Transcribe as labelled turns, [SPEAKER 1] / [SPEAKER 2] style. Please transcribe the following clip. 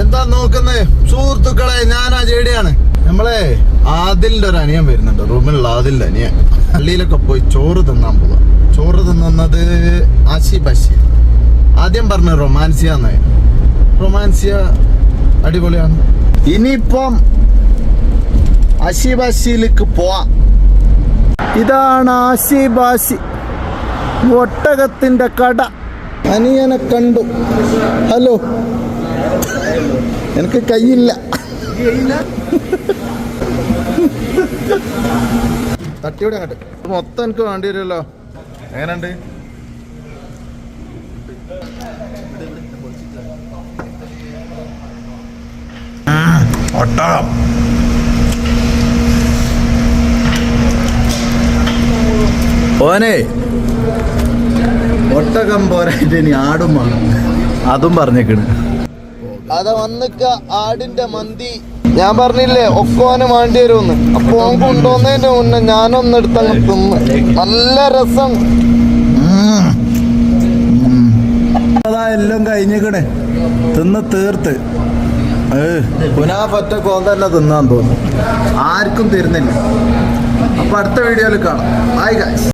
[SPEAKER 1] എന്താ നോക്കുന്നത് സുഹൃത്തുക്കളെ ഞാൻ ആ ജേടിയാണ് നമ്മളെ ആദിലിന്റെ ഒരു അനിയൻ വരുന്നുണ്ട്. റൂമിലുള്ള ആദിലിന്റെ അനിയൻ. പള്ളിയിലൊക്കെ പോയി ചോറ് തിന്നാൻ പോവാ. ചോറ് തിന്നുന്നത് ആശി ബഷി ആദ്യം പറഞ്ഞ റൊമാൻസിയ എന്ന് റൊമാൻസിയ അടിപൊളിയാണ്. ഇനിയിപ്പം അശിബാശിയിലേക്ക് പോവാം. ഇതാണ് ആശിബാശി ഒട്ടകത്തിന്റെ കട. അനിയനെ കണ്ടു. ഹലോ. എനിക്ക് കയ്യില്ല. തട്ടിയോടെ അങ്ങോട്ട്. മൊത്തം എനിക്ക് വേണ്ടി വരുമല്ലോ എങ്ങനെയുണ്ട്? ഒട്ടകം ഓനെ. ഒട്ടകം പോരായിട്ട് ഇനി ആടും വേണം. അതും പറഞ്ഞേക്കണ്. അത വന്നിക്ക ആടിന്റെ മന്തി. ഞാൻ പറഞ്ഞില്ലേ ഒക്കോന് വേണ്ടി വരുമെന്ന്. അപ്പൊ ഓൻ കൊണ്ടുവന്നതിന്റെ മുന്നേ ഞാനൊന്ന് എടുത്തങ്ങ് തിന്ന്. നല്ല രസം. അതാ എല്ലാം കഴിഞ്ഞിക്കണേ. തിന്ന് തീർത്ത്. പുനാ പറ്റ കോൻ തന്നെ തിന്നാൻ തോന്നുന്നു. ആർക്കും തരുന്നില്ല. അപ്പൊ അടുത്ത വീഡിയോയിൽ കാണാം. Bye guys